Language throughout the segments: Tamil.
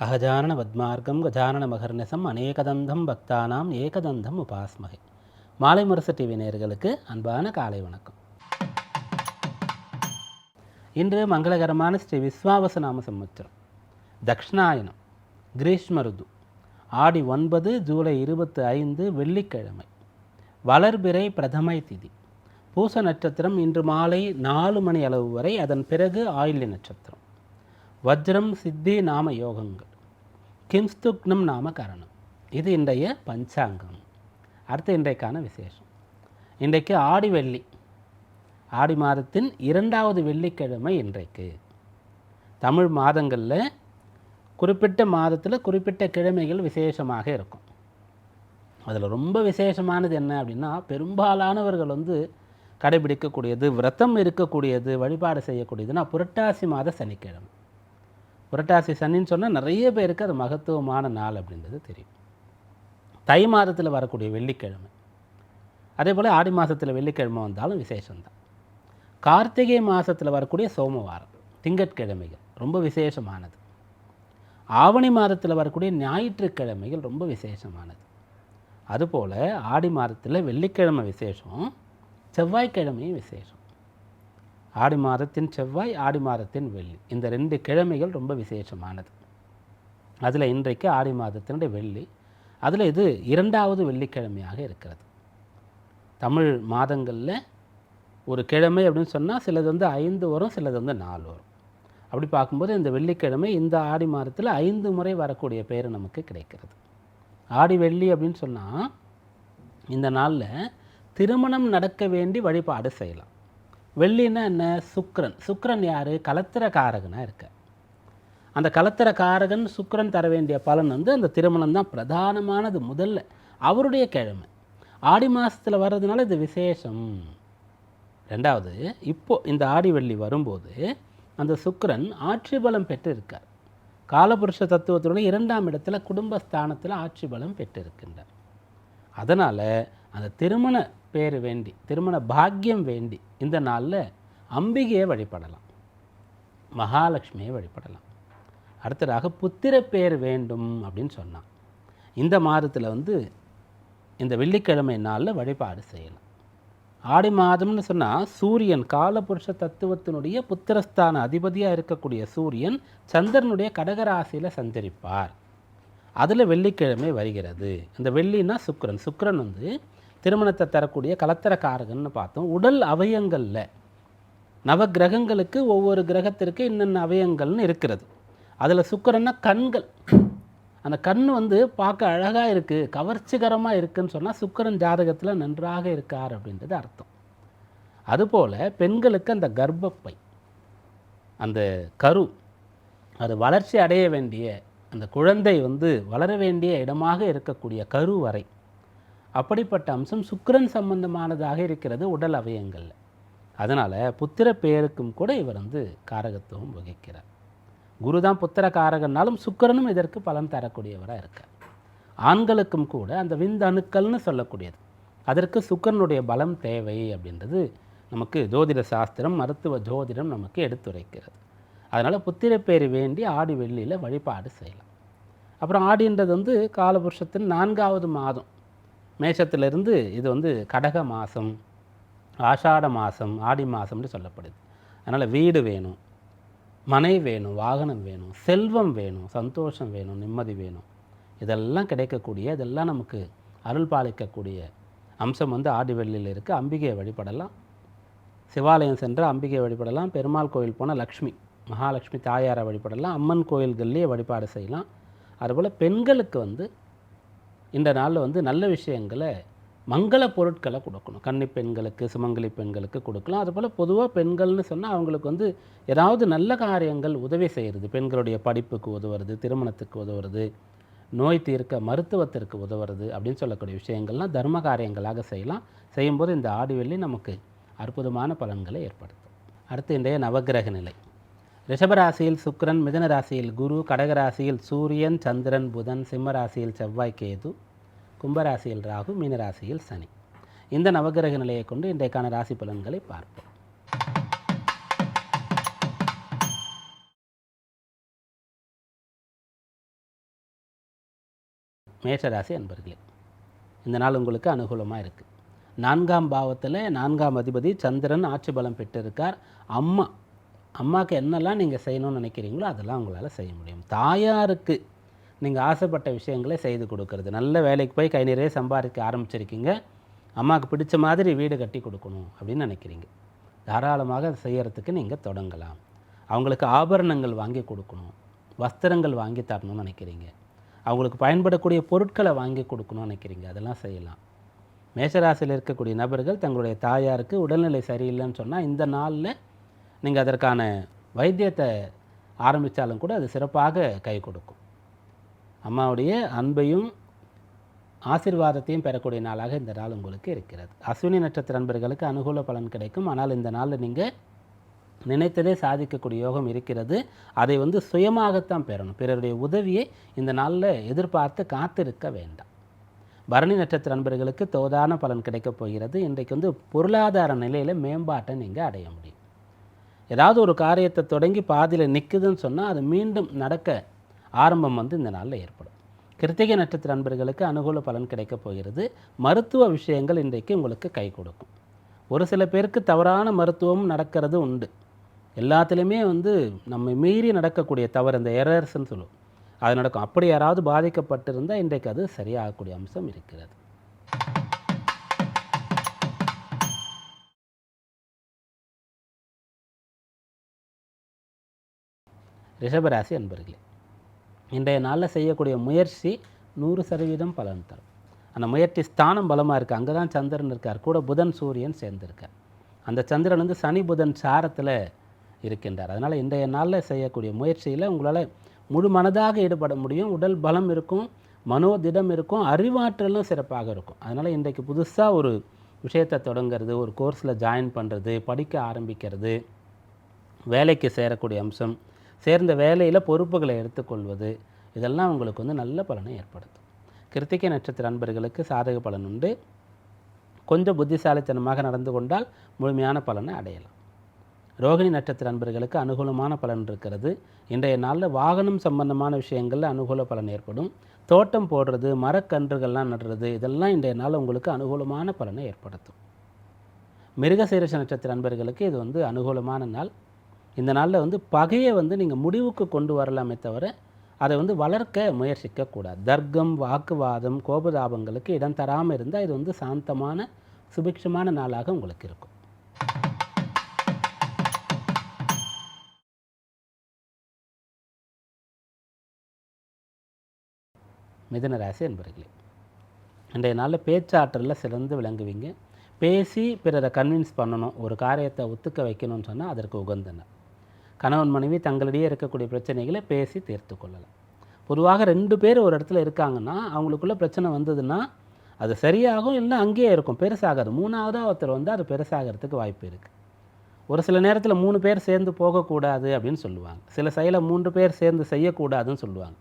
அகஜானன பத்மார்க்கம் கஜானன மகர்நிசம் அநேகதந்தம் பக்தானாம் ஏகதந்தம் உபாஸ்மகை. மாலை முரசு டிவி நேர்களுக்கு அன்பான காலை வணக்கம். இன்று மங்களகரமான ஸ்ரீ விஸ்வாவச நாம சம்வத்சரம். தக்ஷணாயனம் கிரீஷ்ம ருது ஆடி ஒன்பது ஜூலை இருபத்தி ஐந்து வெள்ளிக்கிழமை. வளர்பிறை பிரதமை திதி. பூச நட்சத்திரம் இன்று மாலை நாலு மணி அளவு வரை அதன் பிறகு ஆயில்ய நட்சத்திரம். வஜ்ரம் சித்தி நாம யோகங்கள். கிம்ஸ்துக்னம் நாம கரணம். இது இன்றைய பஞ்சாங்கம். அடுத்து இன்றைக்கான விசேஷம். இன்றைக்கு ஆடி வெள்ளி. ஆடி மாதத்தின் இரண்டாவது வெள்ளிக்கிழமை இன்றைக்கு. தமிழ் மாதங்களில் குறிப்பிட்ட மாதத்தில் குறிப்பிட்ட கிழமைகள் விசேஷமாக இருக்கும். அதில் ரொம்ப விசேஷமானது என்ன அப்படின்னா பெரும்பாலானவர்கள் வந்து கடைபிடிக்கக்கூடியது விரதம் இருக்கக்கூடியது வழிபாடு செய்யக்கூடியதுன்னா புரட்டாசி மாத சனிக்கிழமை. புரட்டாசி சனின்னு சொன்னால் நிறைய பேருக்கு அது மகத்துவமான நாள் அப்படின்றது தெரியும். தை மாதத்தில் வரக்கூடிய வெள்ளிக்கிழமை. அதே போல் ஆடி மாதத்தில் வெள்ளிக்கிழமை வந்தாலும் விசேஷம்தான். கார்த்திகை மாதத்தில் வரக்கூடிய சோமவாரம் திங்கட்கிழமைகள் ரொம்ப விசேஷமானது. ஆவணி மாதத்தில் வரக்கூடிய ஞாயிற்றுக்கிழமைகள் ரொம்ப விசேஷமானது. அதுபோல் ஆடி மாதத்தில் வெள்ளிக்கிழமை விசேஷம் செவ்வாய்க்கிழமையும் விசேஷம். ஆடி மாதத்தின் செவ்வாய் ஆடி மாதத்தின் வெள்ளி. இந்த ரெண்டு கிழமைகள் ரொம்ப விசேஷமானது. அதில் இன்றைக்கு ஆடி மாதத்தினுடைய வெள்ளி அதில் இது இரண்டாவது வெள்ளிக்கிழமையாக இருக்கிறது. தமிழ் மாதங்களில் ஒரு கிழமை அப்படின்னு சொன்னால் சிலது வந்து ஐந்து வரும் சிலது வந்து நாலு வரும். அப்படி பார்க்கும்போது இந்த வெள்ளிக்கிழமை இந்த ஆடி மாதத்தில் ஐந்து முறை வரக்கூடிய பேர் நமக்கு கிடைக்கிறது. ஆடி வெள்ளி அப்படின்னு சொன்னால் இந்த நாளில் திருமணம் நடக்க வேண்டி வழிபாடு செய்யலாம். வெள்ளின்னா என்ன? சுக்ரன் சுக்ரன் யார்? கலத்திரக்காரகனாக இருக்க. அந்த கலத்திரக்காரகன் சுக்ரன் தர வேண்டிய பலன் வந்து அந்த திருமணம் தான் பிரதானமானது முதல்ல. அவருடைய கிழமை. ஆடி மாதத்தில் வர்றதுனால இது விசேஷம். ரெண்டாவது இப்போது இந்த ஆடி வெள்ளி வரும்போது அந்த சுக்ரன் ஆட்சி பலம் பெற்றிருக்கார். காலபுருஷ தத்துவத்துடன் இரண்டாம் இடத்துல குடும்பஸ்தானத்தில் ஆட்சி பலம் பெற்றிருக்கின்றார். அதனால் அந்த திருமண பேர் வேண்டி திருமண பாக்கியம் வேண்டி இந்த நாளில் அம்பிகையை வழிபடலாம். மகாலட்சுமியை வழிபடலாம். அடுத்ததாக புத்திர பேர் வேண்டும் அப்படின்னு சொன்னான். இந்த மாதத்தில் வந்து இந்த வெள்ளிக்கிழமை நாளில் வழிபாடு செய்யலாம். ஆடி மாதம்னு சொன்னால் சூரியன் காலபுருஷ தத்துவத்தினுடைய புத்திரஸ்தான அதிபதியாக இருக்கக்கூடிய சூரியன் சந்திரனுடைய கடகராசியில் சஞ்சரிப்பார். அதில் வெள்ளிக்கிழமை வருகிறது. இந்த வெள்ளின்னா சுக்கிரன். சுக்கரன் வந்து திருமணத்தை தரக்கூடிய கலத்தரக்காரகன்னு பார்த்தோம். உடல் அவயங்களில் நவ கிரகங்களுக்கு ஒவ்வொரு கிரகத்திற்கு இன்னென்ன அவயங்கள்னு இருக்கிறது. அதில் சுக்கிரன்னா கண்கள். அந்த கண் வந்து பார்க்க அழகாக இருக்குது கவர்ச்சிகரமாக இருக்குன்னு சொன்னால் சுக்கிரன் ஜாதகத்தில் நன்றாக இருக்கார் அப்படின்றது அர்த்தம். அதுபோல் பெண்களுக்கு அந்த கர்ப்பப்பை அந்த கரு அது வளர்ச்சி அடைய வேண்டிய அந்த குழந்தை வந்து வளர வேண்டிய இடமாக இருக்கக்கூடிய கரு வரை அப்படிப்பட்ட அம்சம் சுக்கிரன் சம்பந்தமானதாக இருக்கிறது உடல் அவயங்களில். அதனால் புத்திர பேருக்கும் கூட இவர் வந்து காரகத்துவம் வகிக்கிறார். குரு தான் புத்திர காரகன்னாலும் சுக்கிரனும் இதற்கு பலன் தரக்கூடியவராக இருக்கார். ஆண்களுக்கும் கூட அந்த விந்தணுக்கள்னு சொல்லக்கூடியது. அதற்கு சுக்கிரனுடைய பலம் தேவை அப்படின்றது நமக்கு ஜோதிட சாஸ்திரம் மருத்துவ ஜோதிடம் நமக்கு எடுத்துரைக்கிறது. அதனால் புத்திரப்பேறு வேண்டி ஆடி வெள்ளியில் வழிபாடு செய்யலாம். அப்புறம் ஆடின்றது வந்து காலபுருஷத்தின் நான்காவது மாதம். மேஷத்திலிருந்து இது வந்து கடக மாதம் ஆஷாட மாதம் ஆடி மாதம்னு சொல்லப்படுது. அதனால் வீடு வேணும் மனை வேணும் வாகனம் வேணும் செல்வம் வேணும் சந்தோஷம் வேணும் நிம்மதி வேணும். இதெல்லாம் கிடைக்கக்கூடிய இதெல்லாம் நமக்கு அருள் பாலிக்கக்கூடிய அம்சம் வந்து ஆடிவெள்ளியில் இருக்குது அம்பிகையை வழிபடலாம். சிவாலயம் சென்று அம்பிகையை வழிபடலாம். பெருமாள் கோயில் போனால் லக்ஷ்மி மகாலட்சுமி தாயாரை வழிபடலாம். அம்மன் கோயில்கள்லேயே வழிபாடு செய்யலாம். அதுபோல் பெண்களுக்கு வந்து இந்த நாளில் வந்து நல்ல விஷயங்களை மங்கள பொருட்களை கொடுக்கணும். கன்னி பெண்களுக்கு சுமங்கலி பெண்களுக்கு கொடுக்கலாம். அதுபோல் பொதுவாக பெண்கள்னு சொன்னால் அவங்களுக்கு வந்து ஏதாவது நல்ல காரியங்கள் உதவி செய்கிறது பெண்களுடைய படிப்புக்கு உதவுறது திருமணத்துக்கு உதவுறது நோய் தீர்க்க மருத்துவத்திற்கு உதவுறது அப்படின்னு சொல்லக்கூடிய விஷயங்கள்லாம் தர்ம காரியங்களாக செய்யலாம். செய்யும்போது இந்த ஆடி வெள்ளி நமக்கு அற்புதமான பலன்களை ஏற்படுத்தும். அடுத்து இன்றைய நவக்கிரக நிலை. ரிஷபராசியில் சுக்கரன் மிதன ராசியில் குரு கடகராசியில் சூரியன் சந்திரன் புதன் சிம்ம ராசியில் செவ்வாய் கேது கும்பராசியில் ராகு மீனராசியில் சனி. இந்த நவகிரக நிலையை கொண்டு இன்றைக்கான ராசி பலன்களை பார்ப்போம். மேஷராசி அன்பர்களே இந்த நாள் உங்களுக்கு அனுகூலமாக இருக்குது நான்காம் பாவத்தில் நான்காம் அதிபதி சந்திரன் ஆட்சி பலம் பெற்றிருக்கார். அம்மா அம்மாவுக்கு என்னெல்லாம் நீங்கள் செய்யணும்னு நினைக்கிறீங்களோ அதெல்லாம் உங்களால் செய்ய முடியும். தாயாருக்கு நீங்கள் ஆசைப்பட்ட விஷயங்களை செய்து கொடுக்கறது. நல்ல வேலைக்கு போய் கை நிறைய சம்பாதிக்க ஆரம்பிச்சிருக்கீங்க. அம்மாவுக்கு பிடிச்ச மாதிரி வீடு கட்டி கொடுக்கணும் அப்படின்னு நினைக்கிறீங்க. தாராளமாக அதை செய்கிறதுக்கு நீங்கள் தொடங்கலாம். அவங்களுக்கு ஆபரணங்கள் வாங்கி கொடுக்கணும். வஸ்திரங்கள் வாங்கி தரணும்னு நினைக்கிறீங்க. அவங்களுக்கு பயன்படக்கூடிய பொருட்களை வாங்கி கொடுக்கணும்னு நினைக்கிறீங்க. அதெல்லாம் செய்யலாம். மேஷராசியில் இருக்கக்கூடிய நபர்கள் தங்களுடைய தாயாருக்கு உடல்நிலை சரியில்லைன்னு சொன்னால் இந்த நாளில் நீங்கள் அதற்கான வைத்தியத்தை ஆரம்பித்தாலும் கூட அது சிறப்பாக கை கொடுக்கும். அம்மாவுடைய அன்பையும் ஆசீர்வாதத்தையும் பெறக்கூடிய நாளாக இந்த நாள் உங்களுக்கு இருக்கிறது. அஸ்வினி நட்சத்திர நண்பர்களுக்கு அனுகூல பலன் கிடைக்கும். ஆனால் இந்த நாளில் நீங்கள் நினைத்ததே சாதிக்கக்கூடிய யோகம் இருக்கிறது. அதை வந்து சுயமாகத்தான் பெறணும். பிறருடைய உதவியை இந்த நாளில் எதிர்பார்த்து காத்திருக்க வேண்டாம். பரணி நட்சத்திர நண்பர்களுக்கு தோதான பலன் கிடைக்கப் போகிறது. இன்றைக்கு வந்து பொருளாதார நிலையில் மேம்பாட்டை நீங்கள் அடைய முடியும். ஏதாவது ஒரு காரியத்தை தொடங்கி பாதியில் நிற்குதுன்னு சொன்னால் அது மீண்டும் நடக்க ஆரம்பம் வந்து இந்த நாளில் ஏற்படும். கிருத்திகை நட்சத்திர நண்பர்களுக்கு அனுகூல பலன் கிடைக்கப் போகிறது. மருத்துவ விஷயங்கள் இன்றைக்கு உங்களுக்கு கை கொடுக்கும். ஒரு சில பேருக்கு தவறான மருத்துவம் நடக்கிறது உண்டு. எல்லாத்துலேயுமே வந்து நம்ம மீறி நடக்கக்கூடிய தவறு இந்த எரர்ஸ்ன்னு சொல்லுவோம். அது நடக்கும். அப்படி யாராவது பாதிக்கப்பட்டிருந்தால் இன்றைக்கு அது சரியாகக்கூடிய அம்சம் இருக்கிறது. ரிஷபராசி அன்பர்களே இன்றைய நாளில் செய்யக்கூடிய முயற்சி நூறு சதவீதம் பலன் தரும். அந்த முயற்சி ஸ்தானம் பலமாக இருக்குது அங்கே தான் சந்திரன் இருக்கார். கூட புதன் சூரியன் சேர்ந்திருக்கார். அந்த சந்திரன் வந்து சனி புதன் சாரத்தில் இருக்கின்றார். அதனால் இன்றைய நாளில் செய்யக்கூடிய முயற்சியில் உங்களால் முழு மனதாக ஈடுபட முடியும். உடல் பலம் இருக்கும். மனோதிடம் இருக்கும். அறிவாற்றலும் சிறப்பாக இருக்கும். அதனால் இன்றைக்கு புதுசாக ஒரு விஷயத்தை தொடங்கிறது ஒரு கோர்ஸில் ஜாயின் பண்ணுறது படிக்க ஆரம்பிக்கிறது வேலைக்கு சேரக்கூடிய அம்சம் சேர்ந்த வேலையில் பொறுப்புகளை எடுத்துக்கொள்வது இதெல்லாம் உங்களுக்கு வந்து நல்ல பலனை ஏற்படுத்தும். கிருத்திகை நட்சத்திர அன்பர்களுக்கு சாதக பலன் உண்டு. கொஞ்சம் புத்திசாலித்தனமாக நடந்து கொண்டால் முழுமையான பலனை அடையலாம். ரோகிணி நட்சத்திர அன்பர்களுக்கு அனுகூலமான பலன் இருக்கிறது. இன்றைய நாளில் வாகனம் சம்பந்தமான விஷயங்களில் அனுகூல பலன் ஏற்படும். தோட்டம் போடுறது மரக்கன்றுகள்லாம் நடுறது இதெல்லாம் இன்றைய நாள் உங்களுக்கு அனுகூலமான பலனை ஏற்படுத்தும். மிருகசீரிஷ நட்சத்திர அன்பர்களுக்கு இது வந்து அனுகூலமான நாள். இந்த நாளில் வந்து பகையை வந்து நீங்கள் முடிவுக்கு கொண்டு வரலாமே தவிர அதை வந்து வளர்க்க முயற்சிக்கக்கூடாது. தர்க்கம் வாக்குவாதம் கோபதாபங்களுக்கு இடம் தராமல் இருந்தால் இது வந்து சாந்தமான சுபிக்ஷமான நாளாக உங்களுக்கு இருக்கும். மிதனராசி என்பர்களே இன்றைய நாளில் பேச்சாற்றலில் சிறந்து விளங்குவீங்க. பேசி பிறரை கன்வின்ஸ் பண்ணணும் ஒரு காரியத்தை ஒத்துக்க வைக்கணும்னு சொன்னால் அதற்கு உகந்தன கணவன் மனைவி தங்களிடையே இருக்கக்கூடிய பிரச்சனைகளை பேசி தீர்த்து கொள்ளலாம். பொதுவாக ரெண்டு பேர் ஒரு இடத்துல இருக்காங்கன்னா அவங்களுக்குள்ள பிரச்சனை வந்ததுன்னா அது சரியாகும் இல்லை அங்கேயே இருக்கும் பெருசாகாது. மூணாவதாக ஒருத்தர் வந்து அது பெருசாகிறதுக்கு வாய்ப்பு இருக்குது ஒரு சில நேரத்தில் மூணு பேர் சேர்ந்து போகக்கூடாது அப்படின்னு சொல்லுவாங்க. சில செயலை மூன்று பேர் சேர்ந்து செய்யக்கூடாதுன்னு சொல்லுவாங்க.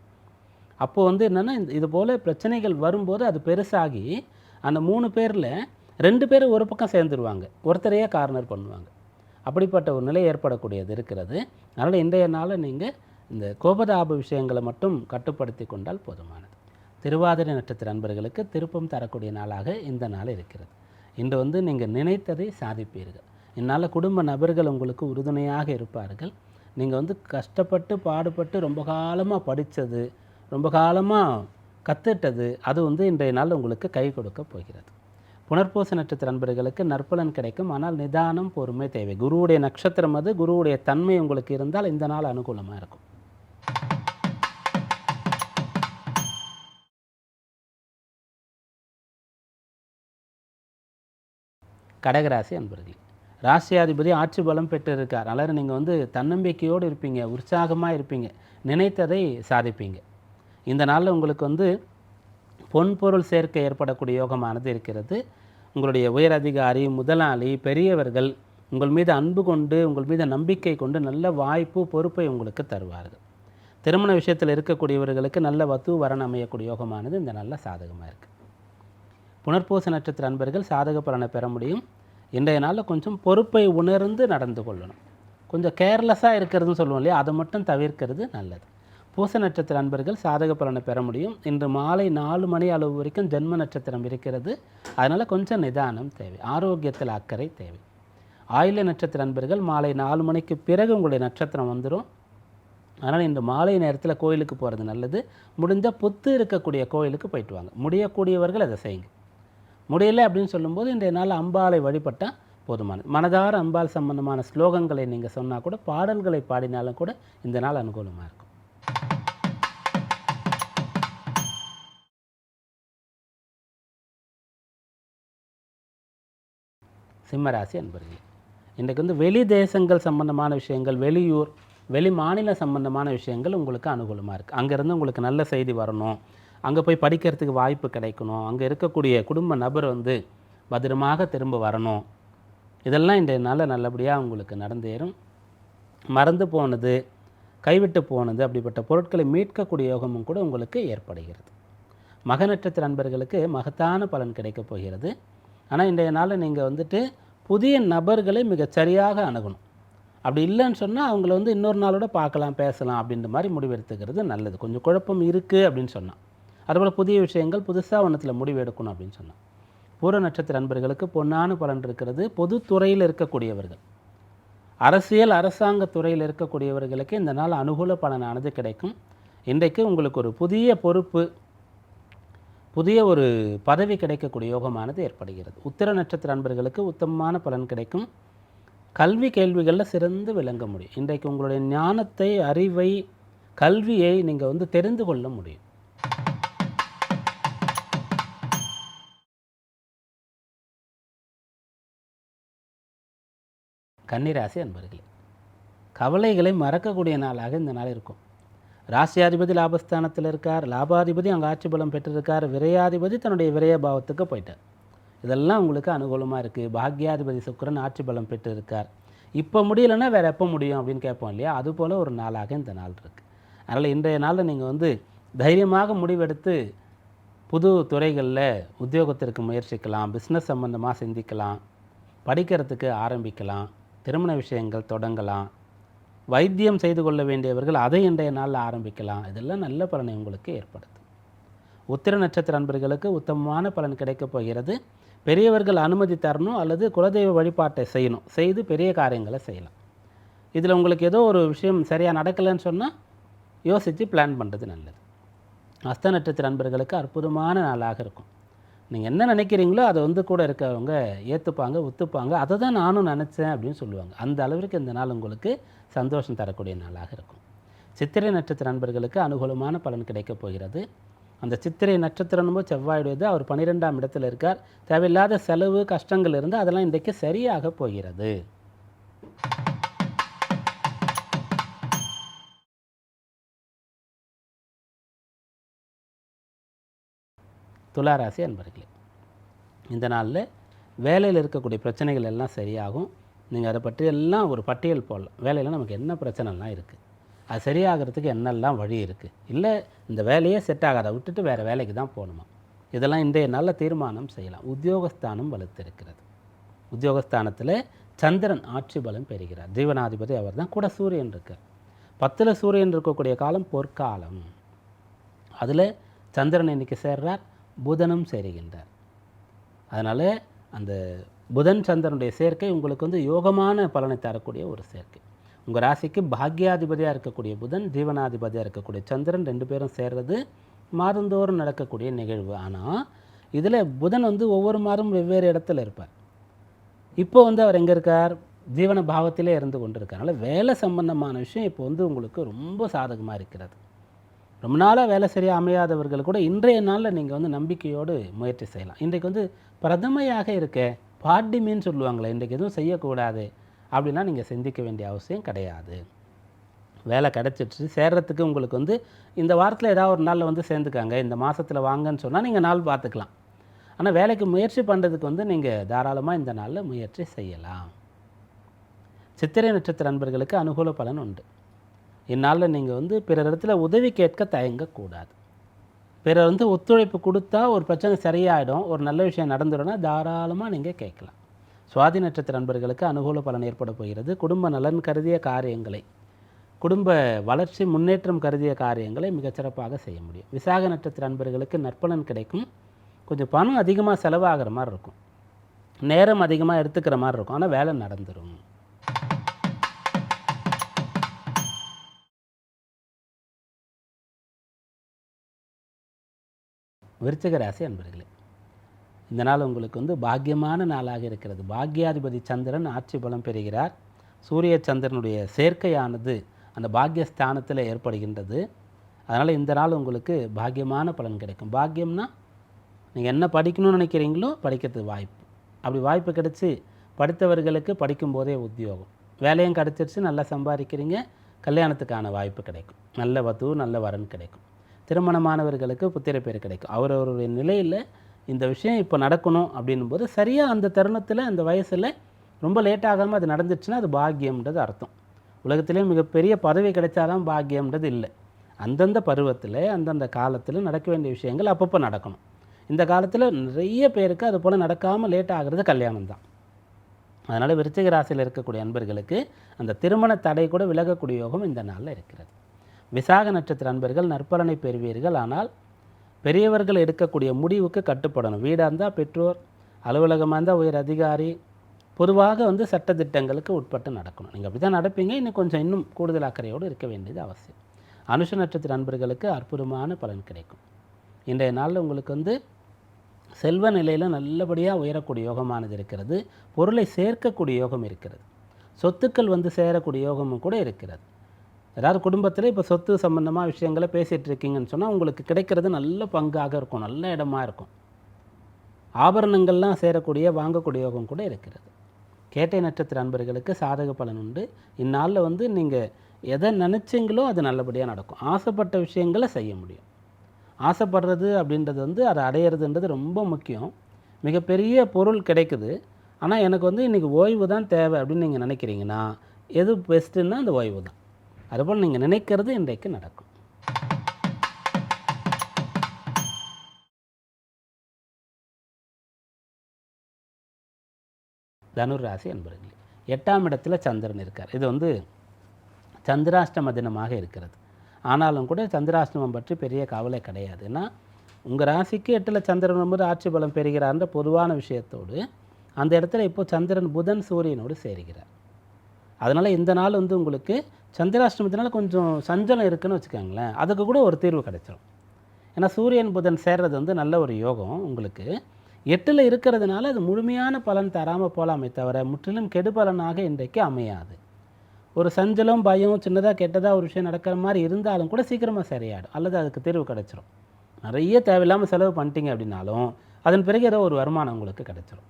அப்போது வந்து என்னென்னா இது போல் பிரச்சனைகள் வரும்போது அது பெருசாகி அந்த மூணு பேரில் ரெண்டு பேர் ஒரு பக்கம் சேர்ந்துருவாங்க. ஒருத்தரையே கார்னர் பண்ணுவாங்க. அப்படிப்பட்ட ஒரு நிலை ஏற்படக்கூடியது இருக்கிறது. அதனால் இன்றைய நாளில் நீங்கள் இந்த கோபதாப விஷயங்களை மட்டும் கட்டுப்படுத்தி கொண்டால் போதுமானது. திருவாதிரை நட்சத்திர நண்பர்களுக்கு திருப்பம் தரக்கூடிய நாளாக இந்த நாள் இருக்கிறது. இன்று வந்து நீங்கள் நினைத்ததை சாதிப்பீர்கள். இந்நாளில் குடும்ப நபர்கள் உங்களுக்கு உறுதுணையாக இருப்பார்கள். நீங்கள் வந்து கஷ்டப்பட்டு பாடுபட்டு ரொம்ப காலமாக படித்தது ரொம்ப காலமாக கற்றுட்டது அது வந்து இன்றைய நாள் உங்களுக்கு கை கொடுக்க போகிறது. புனர்பூச நட்சத்திர அன்பர்களுக்கு நற்பலன் கிடைக்கும். ஆனால் நிதானம் பொறுமை தேவை. குருவுடைய நட்சத்திரம் அது. குருவுடைய தன்மை உங்களுக்கு இருந்தால் இந்த நாள் அனுகூலமாக இருக்கும். கடகராசி அன்பர்களே ராசியாதிபதி ஆட்சி பலம் பெற்று இருக்கார் அதனால் நீங்கள் வந்து தன்னம்பிக்கையோடு இருப்பீங்க உற்சாகமாக இருப்பீங்க நினைத்ததை சாதிப்பீங்க. இந்த நாளில் உங்களுக்கு வந்து பொன்பொருள் சேர்க்கை ஏற்படக்கூடிய யோகமானது இருக்கிறது. உங்களுடைய உயர் அதிகாரி முதலாளி பெரியவர்கள் உங்கள் மீது அன்பு கொண்டு உங்கள் மீது நம்பிக்கை கொண்டு நல்ல வாய்ப்பு பொறுப்பை உங்களுக்கு தருவார்கள். திருமண விஷயத்தில் இருக்கக்கூடியவர்களுக்கு நல்ல வத்து வரண் அமையக்கூடிய யோகமானது இந்த நல்ல சாதகமாக இருக்குது புனர்பூச நட்சத்திர அன்பர்கள் சாதக பலனை பெற முடியும். இன்றைய நாளில் கொஞ்சம் பொறுப்பை உணர்ந்து நடந்து கொள்ளணும். கொஞ்சம் கேர்லெஸ்ஸாக இருக்கிறதுன்னு சொல்லுவோம் இல்லையா? அதை மட்டும் தவிர்க்கிறது நல்லது. பூச நட்சத்திர அன்பர்கள் சாதக பலனை பெற முடியும். இன்று மாலை நாலு மணி அளவு வரைக்கும் ஜென்ம நட்சத்திரம் இருக்கிறது. அதனால் கொஞ்சம் நிதானம் தேவை. ஆரோக்கியத்தில் அக்கறை தேவை. ஆயுள நட்சத்திர அன்பர்கள் மாலை நாலு மணிக்கு பிறகு உங்களுடைய நட்சத்திரம் வந்துடும் அதனால் இன்று மாலை நேரத்தில் கோயிலுக்கு போகிறது நல்லது. முடிஞ்சால் புத்து இருக்கக்கூடிய கோயிலுக்கு போயிட்டு வாங்க. முடியக்கூடியவர்கள் அதை செய்யுங்க. முடியலை அப்படின்னு சொல்லும்போது இன்றைய நாள் அம்பாளை வழிபட்டால் போதுமானது. மனதார அம்பாள் சம்பந்தமான ஸ்லோகங்களை நீங்கள் சொன்னால் கூட பாடல்களை பாடினாலும் கூட இந்த நாள் அனுகூலமாக இருக்கும். சிம்மராசி அன்பர்களே இன்றைக்கு வந்து வெளி தேசங்கள் சம்பந்தமான விஷயங்கள் வெளியூர் வெளி மாநில சம்பந்தமான விஷயங்கள் உங்களுக்கு அனுகூலமாக இருக்குது அங்கேருந்து உங்களுக்கு நல்ல செய்தி வரணும். அங்கே போய் படிக்கிறதுக்கு வாய்ப்பு கிடைக்கணும். அங்கே இருக்கக்கூடிய குடும்ப நபர் வந்து பத்திரமாக திரும்ப வரணும். இதெல்லாம் இன்றைய நாளில் நல்லபடியாக உங்களுக்கு நடந்தேறும். மறந்து போனது கைவிட்டு போனது அப்படிப்பட்ட பொருட்களை மீட்கக்கூடிய யோகமும் கூட உங்களுக்கு ஏற்படுகிறது. மக நட்சத்திர நண்பர்களுக்கு மகத்தான பலன் கிடைக்கப் போகிறது. ஆனால் இன்றைய நாளில் நீங்கள் வந்துட்டு புதிய நபர்களை மிகச்சரியாக அணுகணும். அப்படி இல்லைன்னு சொன்னால் அவங்கள வந்து இன்னொரு நாளோட பார்க்கலாம் பேசலாம் அப்படின்ற மாதிரி முடிவெடுத்துக்கிறது நல்லது. கொஞ்சம் குழப்பம் இருக்குது அப்படின்னு சொன்னால் அதுபோல் புதிய விஷயங்கள் புதுசாக ஒன்றத்தில் முடிவு எடுக்கணும் அப்படின்னு சொன்னால் பூர நட்சத்திர நண்பர்களுக்கு பொன்னான பலன் இருக்கிறது பொதுத்துறையில் இருக்கக்கூடியவர்கள். அரசியல் அரசாங்க துறையில் இருக்கக்கூடியவர்களுக்கு இந்த நாள் அனுகூல பலனானது கிடைக்கும். இன்றைக்கு உங்களுக்கு ஒரு புதிய பொறுப்பு புதிய ஒரு பதவி கிடைக்கக்கூடிய யோகமானது ஏற்படுகிறது. உத்திர நட்சத்திர அன்பர்களுக்கு உத்தமமான பலன் கிடைக்கும். கல்வி கேள்விகளில் சிறந்து விளங்க முடியும். இன்றைக்கு உங்களுடைய ஞானத்தை அறிவை கல்வியை நீங்கள் வந்து தெரிந்து கொள்ள முடியும். கன்னிராசி அன்பர்களே கவலைகளை மறக்கக்கூடிய நாளாக இந்த நாள் இருக்கும். ராசியாதிபதி லாபஸ்தானத்தில் இருக்கார் லாபாதிபதி அங்கே ஆட்சி பலம் பெற்றிருக்கார் விரையாதிபதி தன்னுடைய விரய பாவத்துக்கு போயிட்டார். இதெல்லாம் உங்களுக்கு அனுகூலமாக இருக்குது பாக்யாதிபதி சுக்கிரன் ஆட்சி பலம் பெற்று இருக்கார் இப்போ முடியலன்னா வேறு எப்போ முடியும் அப்படின்னு கேட்போம் இல்லையா? அதுபோல் ஒரு நாளாக இந்த நாள் இருக்குது அதனால் இன்றைய நாளில் நீங்கள் வந்து தைரியமாக முடிவெடுத்து புது துறைகளில் உத்தியோகத்திற்கு முயற்சிக்கலாம் பிஸ்னஸ் சம்மந்தமாக சிந்திக்கலாம் படிக்கிறதுக்கு ஆரம்பிக்கலாம் திருமண விஷயங்கள் தொடங்கலாம் வைத்தியம் செய்து கொள்ள வேண்டியவர்கள் அதை இன்றைய நாளில் ஆரம்பிக்கலாம். இதெல்லாம் நல்ல பலனை உங்களுக்கு ஏற்படுத்தும். உத்திர நட்சத்திர அன்பர்களுக்கு உத்தமமான பலன் கிடைக்கப் போகிறது. பெரியவர்கள் அனுமதி தரணும் அல்லது குலதெய்வ வழிபாட்டை செய்யணும். செய்து பெரிய காரியங்களை செய்யலாம். இதில் உங்களுக்கு ஏதோ ஒரு விஷயம் சரியாக நடக்கலைன்னு சொன்னால் யோசித்து பிளான் பண்ணுறது நல்லது. அஸ்த நட்சத்திர அன்பர்களுக்கு அற்புதமான நாளாக இருக்கும். நீங்கள் என்ன நினைக்கிறீங்களோ அதை வந்து கூட இருக்கவங்க ஏற்றுப்பாங்க ஒத்துப்பாங்க. அதை தான் நானும் நினச்சேன் அப்படின்னு சொல்லுவாங்க. அந்த அளவிற்கு இந்த நாள் உங்களுக்கு சந்தோஷம் தரக்கூடிய நாளாக இருக்கும். சித்திரை நட்சத்திர நண்பர்களுக்கு அனுகூலமான பலன் கிடைக்கப் போகிறது. அந்த சித்திரை நட்சத்திரமும் செவ்வாயுடையது. அவர் பன்னிரெண்டாம் இடத்துல இருக்கார். தேவையில்லாத செலவு கஷ்டங்கள் இருந்து அதெல்லாம் இன்றைக்கு சரியாக போகிறது. துளாராசி அன்பர்களே இந்த நாளில் வேலையில் இருக்கக்கூடிய பிரச்சனைகள் எல்லாம் சரியாகும். நீங்கள் அதை பற்றி எல்லாம் ஒரு பட்டியல் போடலாம். வேலையில் நமக்கு என்ன பிரச்சனைலாம் இருக்குது அது சரியாகிறதுக்கு என்னெல்லாம் வழி இருக்குது இல்லை இந்த வேலையே செட் ஆகாத விட்டுட்டு வேறு வேலைக்கு தான் போகணுமா? இதெல்லாம் இன்றைய நல்ல தீர்மானம் செய்யலாம். உத்தியோகஸ்தானம் வலுத்திருக்கிறது. உத்தியோகஸ்தானத்தில் சந்திரன் ஆட்சி பலம் பெறுகிறார். ஜீவனாதிபதி அவர் தான். கூட சூரியன் இருக்கார். பத்தில் சூரியன் இருக்கக்கூடிய காலம் பொற்காலம். அதில் சந்திரன் இன்னைக்கு சேர்றார். புதனும் சேருகின்றார். அதனால் அந்த புதன் சந்திரனுடைய சேர்க்கை உங்களுக்கு வந்து யோகமான பலனை தரக்கூடிய ஒரு சேர்க்கை. உங்கள் ராசிக்கு பாக்யாதிபதியாக இருக்கக்கூடிய புதன் ஜீவனாதிபதியாக இருக்கக்கூடிய சந்திரன் ரெண்டு பேரும் சேர்றது மாதந்தோறும் நடக்கக்கூடிய நிகழ்வு. ஆனால் இதில் புதன் வந்து ஒவ்வொரு மாதமும் வெவ்வேறு இடத்துல இருப்பார். இப்போ வந்து அவர் எங்கே இருக்கார்? ஜீவன பாவத்திலே இருந்து கொண்டிருக்கார். அதனால் வேலை சம்பந்தமான விஷயம் இப்போ வந்து உங்களுக்கு ரொம்ப சாதகமாக இருக்கிறது. ரொம்ப நாளாக வேலை சரியாக அமையாதவர்கள் கூட இன்றைய நாளில் நீங்கள் வந்து நம்பிக்கையோடு முயற்சி செய்யலாம். இன்றைக்கு வந்து பிரதமையாக இருக்க பாட்டிமின்னு சொல்லுவாங்களே இன்றைக்கு எதுவும் செய்யக்கூடாது அப்படின்னா நீங்கள் சிந்திக்க வேண்டிய அவசியம் கிடையாது. வேலை கிடச்சிட்டு சேர்கிறதுக்கு உங்களுக்கு வந்து இந்த வாரத்தில் ஏதாவது ஒரு நாளில் வந்து சேர்ந்துக்காங்க இந்த மாதத்தில் வாங்கன்னு சொன்னால் நீங்கள் நாள் பார்த்துக்கலாம். ஆனால் வேலைக்கு முயற்சி பண்ணுறதுக்கு வந்து நீங்கள் தாராளமாக இந்த நாளில் முயற்சி செய்யலாம். சித்திரை நட்சத்திர நண்பர்களுக்கு அனுகூல பலன் உண்டு. இந்நாளில் நீங்கள் வந்து பிறர் இடத்துல உதவி கேட்க தயங்கக்கூடாது. பிறர் வந்து ஒத்துழைப்பு கொடுத்தா ஒரு பிரச்சனை சரியாயிடும் ஒரு நல்ல விஷயம் நடந்துடும்னா தாராளமாக நீங்கள் கேட்கலாம். சுவாதி நட்சத்திர நண்பர்களுக்கு அனுகூல பலன் ஏற்பட போகிறது. குடும்ப நலன் கருதிய காரியங்களை குடும்ப வளர்ச்சி முன்னேற்றம் கருதிய காரியங்களை மிகச்சிறப்பாக செய்ய முடியும். விசாக நட்சத்திர நண்பர்களுக்கு நற்பலன் கிடைக்கும். கொஞ்சம் பணம் அதிகமாக செலவாகிற மாதிரி இருக்கும். நேரம் அதிகமாக எடுத்துக்கிற மாதிரி இருக்கும். ஆனால் வேலை நடந்துடும் விருச்சிக ராசி அன்பர்களே இந்த நாள் உங்களுக்கு வந்து பாக்கியமான நாளாக இருக்கிறது. பாக்யாதிபதி சந்திரன் ஆட்சி பலம் பெறுகிறார். சூரிய சந்திரனுடைய சேர்க்கையானது அந்த பாக்யஸ்தானத்தில் ஏற்படுகின்றது. அதனால் இந்த நாள் உங்களுக்கு பாக்கியமான பலன் கிடைக்கும். பாக்கியம்னா நீங்கள் என்ன படிக்கணும்னு நினைக்கிறீங்களோ படிக்கிறதுக்கு வாய்ப்பு. அப்படி வாய்ப்பு கிடைச்சி படித்தவர்களுக்கு படிக்கும்போதே உத்தியோகம். வேலையும் கிடச்சிருச்சு நல்லா சம்பாதிக்கிறீங்க கல்யாணத்துக்கான வாய்ப்பு கிடைக்கும். நல்ல வது நல்ல வரன் கிடைக்கும். திருமணமானவர்களுக்கு புத்திர பேர் கிடைக்கும். அவரவருடைய நிலையில் இந்த விஷயம் இப்போ நடக்கணும் அப்படின்னும் போது சரியாக அந்த தருணத்தில் அந்த வயசில் ரொம்ப லேட் ஆகாமல் அது நடந்துச்சுன்னா அது பாக்கியம்ன்றது அர்த்தம். உலகத்திலே மிகப்பெரிய பதவி கிடைச்சாதான் பாக்கியம்ன்றது இல்லை. அந்தந்த பருவத்தில் அந்தந்த காலத்தில் நடக்க வேண்டிய விஷயங்கள் அப்பப்போ நடக்கணும். இந்த காலத்தில் நிறைய பேருக்கு அது போல் நடக்காமல் லேட் ஆகிறது கல்யாணம் தான். அதனால் விருச்சிக ராசியில் இருக்கக்கூடிய அன்பர்களுக்கு அந்த திருமண தடை கூட விலகக்கூடிய யோகம் இந்த நாளில் இருக்கிறது. விசாக நட்சத்திர அன்பர்கள் நற்பலனை பெறுவீர்கள். ஆனால் பெரியவர்கள் எடுக்கக்கூடிய முடிவுக்கு கட்டுப்படணும். வீடாக இருந்தால் பெற்றோர் அலுவலகமாக இருந்தால் உயர் அதிகாரி பொதுவாக வந்து சட்டத்திட்டங்களுக்கு உட்பட்டு நடக்கணும். நீங்கள் அப்படி தான் நடப்பீங்க. இன்னும் கொஞ்சம் இன்னும் கூடுதல் அக்கறையோடு இருக்க வேண்டியது அவசியம். அனுஷ நட்சத்திர அன்பர்களுக்கு அற்புதமான பலன் கிடைக்கும். இன்றைய நாளில் உங்களுக்கு வந்து செல்வ நிலையில் நல்லபடியாக உயரக்கூடிய யோகமானது இருக்கிறது. பொருளை சேர்க்கக்கூடிய யோகம் இருக்கிறது. சொத்துக்கள் வந்து சேரக்கூடிய யோகமும் கூட இருக்கிறது. ஏதாவது குடும்பத்தில் இப்போ சொத்து சம்மந்தமாக விஷயங்களை பேசிகிட்டு இருக்கீங்கன்னு சொன்னால் உங்களுக்கு கிடைக்கிறது நல்ல பங்காக இருக்கும் நல்ல இடமா இருக்கும். ஆபரணங்கள்லாம் சேரக்கூடிய வாங்கக்கூடிய யோகம் கூட இருக்கிறது. கேட்டை நட்சத்திர அன்பர்களுக்கு சாதக பலன் உண்டு. இந்நாளில் வந்து நீங்கள் எதை நினச்சிங்களோ அது நல்லபடியாக நடக்கும். ஆசைப்பட்ட விஷயங்களை செய்ய முடியும். ஆசைப்படுறது அப்படின்றது வந்து அதை அடையிறதுன்றது ரொம்ப முக்கியம். மிகப்பெரிய பொருள் கிடைக்குது. ஆனால் எனக்கு வந்து இன்றைக்கி ஓய்வு தான் தேவை அப்படின்னு நீங்கள் நினைக்கிறீங்கன்னா எது பெஸ்ட்டுன்னா அந்த ஓய்வு தான். அதுபோல் நீங்கள் நினைக்கிறது இன்றைக்கு நடக்கும். தனுர் ராசி என்பர்களே எட்டாம் இடத்துல சந்திரன் இருக்கார். இது வந்து சந்திராஷ்டம தினமாக இருக்கிறது. ஆனாலும் கூட சந்திராஷ்டமம் பற்றி பெரிய கவலை கிடையாது. ஏன்னா உங்கள் ராசிக்கு எட்டில் சந்திரன் வரும்போது ஆட்சி பலம் பெறுகிறார்ன்ற பொதுவான விஷயத்தோடு அந்த இடத்துல இப்போ சந்திரன் புதன் சூரியனோடு சேருகிறார். அதனால் இந்த நாள் வந்து உங்களுக்கு சந்திராஷ்டமத்தினால கொஞ்சம் சஞ்சலம் இருக்குதுன்னு வச்சுக்கோங்களேன். அதுக்கு கூட ஒரு தீர்வு கிடைச்சிடும் ஏன்னா சூரியன் புதன் சேர்றது வந்து நல்ல ஒரு யோகம் உங்களுக்கு. எட்டில் இருக்கிறதுனால அது முழுமையான பலன் தராமல் போகலாமே தவிர முற்றிலும் கெடுபலனாக இன்றைக்கு அமையாது. ஒரு சஞ்சலம் பயம் சின்னதாக கெட்டதாக ஒரு விஷயம் நடக்கிற மாதிரி இருந்தாலும் கூட சீக்கிரமாக சரியாயிடும். அல்லது அதுக்கு தீர்வு கிடச்சிரும். நிறைய தேவையில்லாமல் செலவு பண்ணிட்டீங்க அப்படின்னாலும் அதன் பிறகு ஏதோ ஒரு வருமானம் உங்களுக்கு கிடச்சிரும்.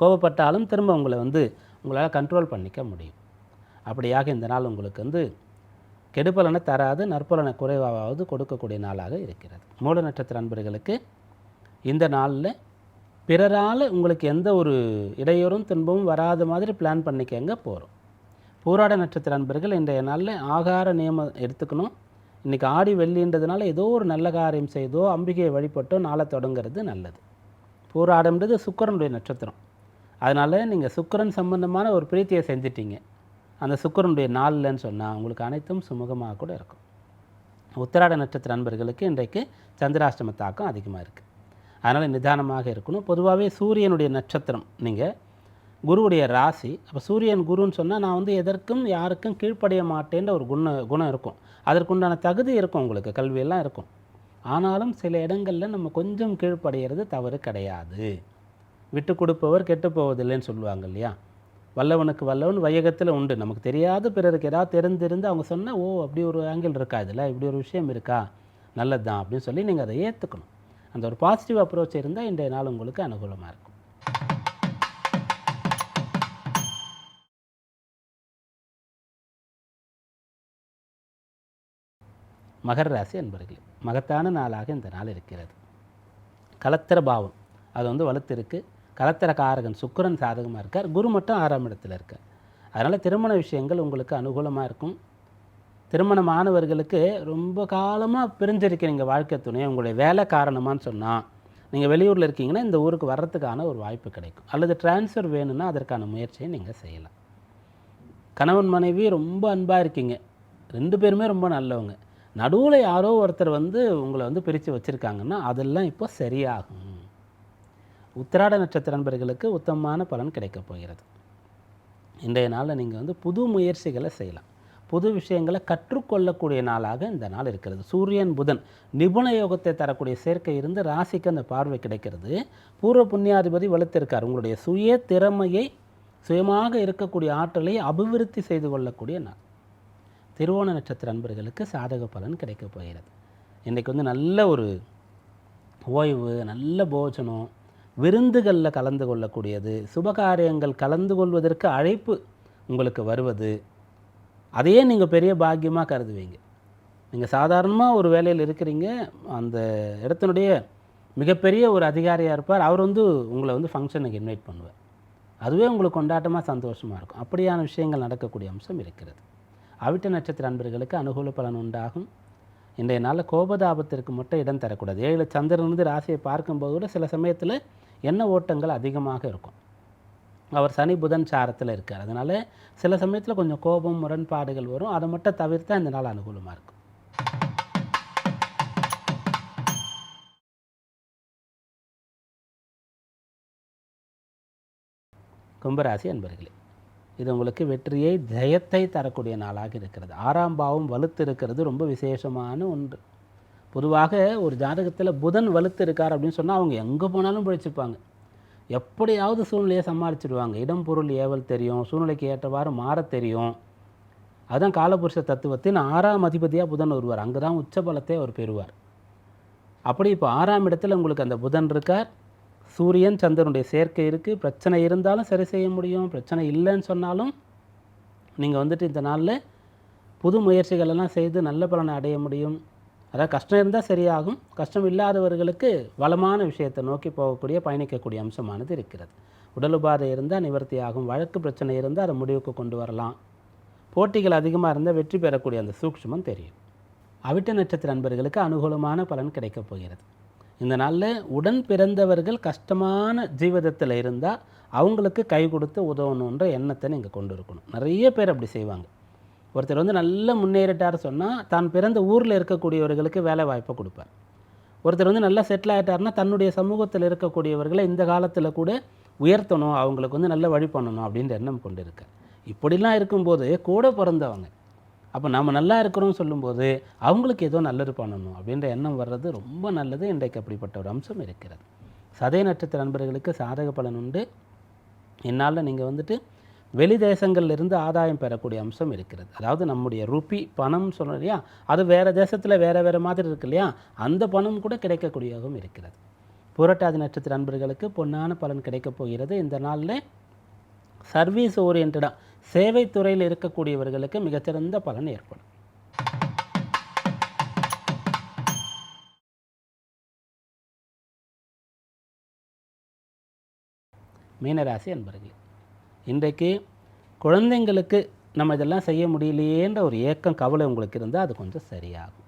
கோபப்பட்டாலும் திரும்ப உங்களை வந்து உங்களால் கண்ட்ரோல் பண்ணிக்க முடியும். அப்படியாக இந்த நாள் உங்களுக்கு வந்து கெடுபலனை தராது நற்பலனை குறைவாவது கொடுக்கக்கூடிய நாளாக இருக்கிறது. மூல நட்சத்திர அன்பர்களுக்கு இந்த நாளில் பிறரால் உங்களுக்கு எந்த ஒரு இடையூறும் துன்பமும் வராத மாதிரி பிளான் பண்ணிக்கங்க போகிறோம் பூராட நட்சத்திர அன்பர்கள் இன்றைய நாளில் ஆகார நியமம் எடுத்துக்கணும். இன்றைக்கி ஆடி வெள்ளின்றதுனால ஏதோ ஒரு நல்ல காரியம் செய்தோ அம்பிகையை வழிபட்டோ நாளை தொடங்குறது நல்லது. பூராடம்ன்றது சுக்கரனுடைய நட்சத்திரம். அதனால் நீங்கள் சுக்கரன் சம்பந்தமான ஒரு பிரீத்தியை செஞ்சிட்டீங்க. அந்த சுக்கரனுடைய நாளில்னு சொன்னால் உங்களுக்கு அனைத்தும் சுமூகமாக கூட இருக்கும். உத்திராட நட்சத்திர நண்பர்களுக்கு இன்றைக்கு சந்திராஷ்டம தாக்கம் அதிகமாக இருக்குது அதனால் நிதானமாக இருக்கணும். பொதுவாகவே சூரியனுடைய நட்சத்திரம் நீங்கள் குருவுடைய ராசி அப்போ சூரியன் குருன்னு சொன்னால் நான் வந்து எதற்கும் யாருக்கும் கீழ்ப்படைய மாட்டேன்ற ஒரு குண குணம் இருக்கும். அதற்குண்டான தகுதி இருக்கும் உங்களுக்கு கல்வியெல்லாம் இருக்கும். ஆனாலும் சில இடங்களில் நம்ம கொஞ்சம் கீழ்ப்படைகிறது தவறு கிடையாது. விட்டு கொடுப்பவர் கெட்டு போவதில்லைன்னு சொல்லுவாங்க இல்லையா? வல்லவனுக்கு வல்லவன் வையகத்தில் உண்டு. நமக்கு தெரியாத பிறருக்கு ஏதாவது தெரிந்திருந்து அவங்க சொன்னால் ஓ அப்படி ஒரு ஆங்கிள் இருக்கா இதில்? இப்படி ஒரு விஷயம் இருக்கா? நல்லது தான் அப்படின்னு சொல்லி நீங்கள் அதை ஏற்றுக்கணும் அந்த ஒரு பாசிட்டிவ் அப்ரோச் இருந்தால் இன்றைய நாள் உங்களுக்கு அனுகூலமாக இருக்கும். மகர ராசி அன்பர்களே மகத்தான நாளாக இந்த நாள் இருக்கிறது. கலத்திர பாவம் அது வந்து வலுத்திருக்கு. கலத்திர காரகன் சுக்கிரன் சாதகமாக இருக்கார். குரு மட்டும் ஆறாம் இடத்துல இருக்கார். அதனால் திருமண விஷயங்கள் உங்களுக்கு அனுகூலமாக இருக்கும். திருமணமானவர்களுக்கு ரொம்ப காலமாக பிரிஞ்சிருக்கிறீங்க வாழ்க்கை துணையை உங்களுடைய வேலை காரணமான்னு சொன்னால் நீங்கள் வெளியூரில் இருக்கீங்கன்னா இந்த ஊருக்கு வர்றதுக்கான ஒரு வாய்ப்பு கிடைக்கும். அல்லது டிரான்ஸ்ஃபர் வேணும்னா அதற்கான முயற்சியை நீங்கள் செய்யலாம். கணவன் மனைவி ரொம்ப அன்பாக இருக்கீங்க. ரெண்டு பேருமே ரொம்ப நல்லவங்க. நடுவில் யாரோ ஒருத்தர் வந்து உங்களை வந்து பிரித்து வச்சுருக்காங்கன்னா அதெல்லாம் இப்போ சரியாகும். உத்திராட நட்சத்திர நண்பர்களுக்கு உத்தமமான பலன் கிடைக்கப் போகிறது. இன்றைய நாளில் நீங்கள் வந்து புது முயற்சிகளை செய்யலாம். புது விஷயங்களை கற்றுக்கொள்ளக்கூடிய நாளாக இந்த நாள் இருக்கிறது. சூரியன் புதன் நிபுண யோகத்தை தரக்கூடிய சேர்க்கை இருந்து ராசிக்கு அந்த பார்வை கிடைக்கிறது. பூர்வ புண்ணியாதிபதி வலுத்திருக்கார். உங்களுடைய சுய திறமையை சுயமாக இருக்கக்கூடிய ஆற்றலை அபிவிருத்தி செய்து கொள்ளக்கூடிய நாள். திருவோண நட்சத்திர அன்பர்களுக்கு சாதக பலன் கிடைக்கப் போகிறது. இன்றைக்கு வந்து நல்ல ஒரு ஓய்வு நல்ல போஜனம் விருந்துகளில் கலந்து கொள்ளக்கூடியது சுபகாரியங்கள் கலந்து கொள்வதற்கு அழைப்பு உங்களுக்கு வருவது அதையே நீங்கள் பெரிய பாக்கியமாக கருதுவீங்க. நீங்கள் சாதாரணமாக ஒரு வேலையில் இருக்கிறீங்க அந்த இடத்தினுடைய மிகப்பெரிய ஒரு அதிகாரியாக இருப்பார் அவர் வந்து உங்களை வந்து ஃபங்க்ஷனுக்கு இன்வைட் பண்ணுவார். அதுவே உங்களுக்கு கொண்டாட்டமாக சந்தோஷமாக இருக்கும். அப்படியான விஷயங்கள் நடக்கக்கூடிய அம்சம் இருக்கிறது. அவிட்ட நட்சத்திர அன்பர்களுக்கு அனுகூல பலன் உண்டாகும். இன்றைய நாளில் கோபதாபத்திற்கு மட்டும் இடம் தரக்கூடாது. ஏழு சந்திரன் வந்து ராசியை பார்க்கும்போது கூட சில சமயத்தில் எண்ண ஓட்டங்கள் அதிகமாக இருக்கும்? அவர் சனி புதன் சாரத்தில் இருக்கார். அதனால் சில சமயத்தில் கொஞ்சம் கோபம் முரண்பாடுகள் வரும். அதை மட்டும் தவிர்த்தா இந்த நாள் அனுகூலமாக இருக்கும். கும்பராசி அன்பர்களே இது உங்களுக்கு வெற்றியை ஜெயத்தை தரக்கூடிய நாளாக இருக்கிறது. ஆறாம் பாவம் வலுத்து இருக்கிறது. ரொம்ப விசேஷமான ஒன்று. பொதுவாக ஒரு ஜாதகத்தில் புதன் வலுத்து இருக்கார் அப்படின்னு சொன்னால் அவங்க எங்கே போனாலும் பிழைச்சிப்பாங்க. எப்படியாவது சூழ்நிலையை சமாளிச்சிடுவாங்க. இடம் பொருள் ஏவல் தெரியும். சூழ்நிலைக்கு ஏற்றவாறு மாறத் தெரியும். அதுதான் காலபுருஷ தத்துவத்தின் ஆறாம் அதிபதியாக புதன் வருவார். அங்கே தான் உச்ச பலத்தை அவர் பெறுவார். அப்படி இப்போ ஆறாம் இடத்துல உங்களுக்கு அந்த புதன் இருக்கார். சூரியன் சந்திரனுடைய சேர்க்கை இருக்குது பிரச்சனை இருந்தாலும் சரி செய்ய முடியும். பிரச்சனை இல்லைன்னு சொன்னாலும் நீங்கள் வந்துட்டு இந்த நாளில் புது முயற்சிகள் எல்லாம் செய்து நல்ல பலனை அடைய முடியும். அதாவது கஷ்டம் இருந்தால் சரியாகும். கஷ்டம் இல்லாதவர்களுக்கு வளமான விஷயத்தை நோக்கி போகக்கூடிய பயணிக்கக்கூடிய அம்சமானது இருக்கிறது. உடல் உபாதை இருந்தால் நிவர்த்தி ஆகும். வழக்கு பிரச்சனை இருந்தால் அதை முடிவுக்கு கொண்டு வரலாம். போட்டிகள் அதிகமாக இருந்தால் வெற்றி பெறக்கூடிய அந்த சூக்ஷ்மம் தெரியும். அவிட்ட நட்சத்திர நண்பர்களுக்கு அனுகூலமான பலன் கிடைக்கப் போகிறது. இந்த நாளில் உடன் பிறந்தவர்கள் கஷ்டமான ஜீவிதத்தில் இருந்தால் அவங்களுக்கு கை கொடுத்து உதவணுன்ற எண்ணத்தை நீங்கள் கொண்டு இருக்கணும். நிறைய பேர் அப்படி செய்வாங்க. ஒருத்தர் வந்து நல்ல முன்னேறிட்டார் சொன்னால் தான் பிறந்த ஊரில் இருக்கக்கூடியவர்களுக்கு வேலை வாய்ப்பை கொடுப்பார். ஒருத்தர் வந்து நல்லா செட்டில் ஆகிட்டார்னா தன்னுடைய சமூகத்தில் இருக்கக்கூடியவர்களை இந்த காலத்தில் கூட உயர்த்தணும் அவங்களுக்கு வந்து நல்ல வழி பண்ணணும் அப்படின்ற எண்ணம் கொண்டு இருக்கார் இப்படிலாம் இருக்கும்போது கூட பிறந்தவங்க அப்போ நம்ம நல்லா இருக்கிறோம்னு சொல்லும்போது அவங்களுக்கு ஏதோ நல்லது பண்ணணும் அப்படின்ற எண்ணம் வர்றது ரொம்ப நல்லது. இன்றைக்கு அப்படிப்பட்ட ஒரு அம்சம் இருக்கிறது. சதய நட்சத்திர நண்பர்களுக்கு சாதக பலன் உண்டு. என்னால் நீங்கள் வந்துட்டு வெளி தேசங்கள்ல இருந்து ஆதாயம் பெறக்கூடிய அம்சம் இருக்கிறது. அதாவது நம்முடைய ருப்பி பணம் சொன்னோம் இல்லையா? அது வேறு தேசத்தில் வேறு வேறு மாதிரி இருக்கு இல்லையா? அந்த பணம் கூட கிடைக்கக்கூடியவும் இருக்கிறது. புரட்டாதி நட்சத்திர நண்பர்களுக்கு பொன்னான பலன் கிடைக்கப் போகிறது. இந்த நாளில் சர்வீஸ் ஓரியன்டாக சேவைத்துறையில் இருக்கக்கூடியவர்களுக்கு மிகச்சிறந்த பலன் ஏற்படும். மீனராசி அன்பர்களே இன்றைக்கு குழந்தைங்களுக்கு நம்ம இதெல்லாம் செய்ய முடியலையேன்ற ஒரு ஏக்கம் கவலை உங்களுக்கு இருந்தால் அது கொஞ்சம் சரியாகும்.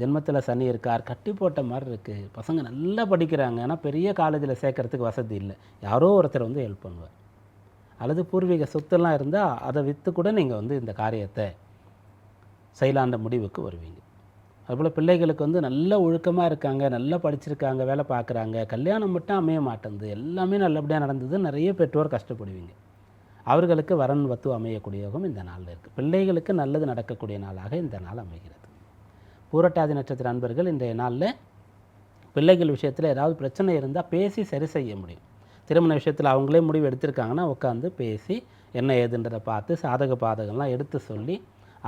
ஜென்மத்தில் சனி இருக்கார் கட்டி போட்ட மாதிரி இருக்குது பசங்க நல்லா படிக்கிறாங்க. ஆனால் பெரிய காலேஜில் சேர்க்கறதுக்கு வசதி இல்லை. யாரோ ஒருத்தர் வந்து ஹெல்ப் பண்ணுவார். அல்லது பூர்வீக சொத்தெல்லாம் இருந்தால் அதை விற்று கூட நீங்கள் வந்து இந்த காரியத்தை செய்யலான்ற முடிவுக்கு வருவீங்க. அதுபோல் பிள்ளைகளுக்கு வந்து நல்ல ஒழுக்கமாக இருக்காங்க நல்லா படிச்சிருக்காங்க வேலை பார்க்குறாங்க. கல்யாணம் மட்டும் அமைய மாட்டேங்குது. எல்லாமே நல்லபடியாக நடந்தது. நிறைய பெற்றோர் கஷ்டப்படுவீங்க. அவர்களுக்கு வரன் வத்து அமையக்கூடியதாகவும் இந்த நாளில் இருக்குது பிள்ளைகளுக்கு நல்லது நடக்கக்கூடிய நாளாக இந்த நாள் அமைகிறது. பூரட்டாதி நட்சத்திர அன்பர்கள் இன்றைய நாளில் பிள்ளைகள் விஷயத்தில் ஏதாவது பிரச்சனை இருந்தால் பேசி சரி செய்ய முடியும். திருமண விஷயத்தில் அவங்களே முடிவு எடுத்திருக்காங்கன்னா உட்காந்து பேசி என்ன ஏதுன்றதை பார்த்து சாதக பாதகம்லாம் எடுத்து சொல்லி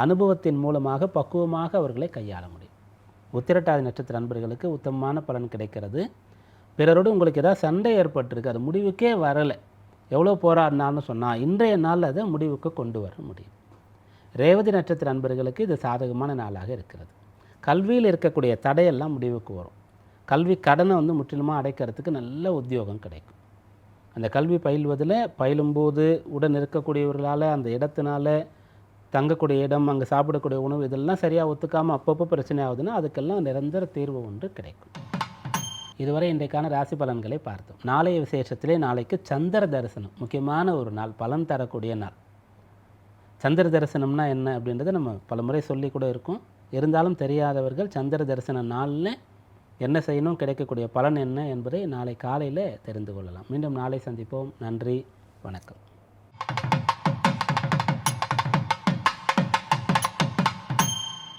அனுபவத்தின் மூலமாக பக்குவமாக அவர்களை கையாள முடியும். உத்திரட்டாதி நட்சத்திர அன்பர்களுக்கு உத்தமமான பலன் கிடைக்கிறது. பிறரோடு உங்களுக்கு ஏதாவது சண்டை ஏற்பட்டிருக்கு அது முடிவுக்கே வரலை. எவ்வளோ போராடினான்னு சொன்னால் இன்றைய நாளில் அதை முடிவுக்கு கொண்டு வர முடியும். ரேவதி நட்சத்திர நண்பர்களுக்கு இது சாதகமான நாளாக இருக்கிறது. கல்வியில் இருக்கக்கூடிய தடையெல்லாம் முடிவுக்கு வரும். கல்வி கடனை வந்து முற்றிலுமாக அடைக்கிறதுக்கு நல்ல உத்தியோகம் கிடைக்கும். அந்த கல்வி பயில்வதில் பயிலும்போது உடன் இருக்கக்கூடியவர்களால் அந்த இடத்தினால தங்கக்கூடிய இடம் அங்கே சாப்பிடக்கூடிய உணவு இதெல்லாம் சரியாக ஒத்துக்காமல் அப்பப்போ பிரச்சனை ஆகுதுன்னா அதுக்கெல்லாம் நிரந்தர தீர்வு ஒன்று கிடைக்கும். இதுவரை இன்றைக்கான ராசி பலன்களை பார்த்தோம். நாளைய விசேஷத்திலே நாளைக்கு சந்திர தரிசனம் முக்கியமான ஒரு நாள் பலன் தரக்கூடிய நாள். சந்திர தரிசனம்னா என்ன அப்படின்றத நம்ம பல முறை சொல்லி கூட இருக்கோம். இருந்தாலும் தெரியாதவர்கள் சந்திர தரிசன நாளில் என்ன செய்யணும் கிடைக்கக்கூடிய பலன் என்ன என்பதை நாளை காலையில் தெரிந்து கொள்ளலாம். மீண்டும் நாளை சந்திப்போம். நன்றி வணக்கம்.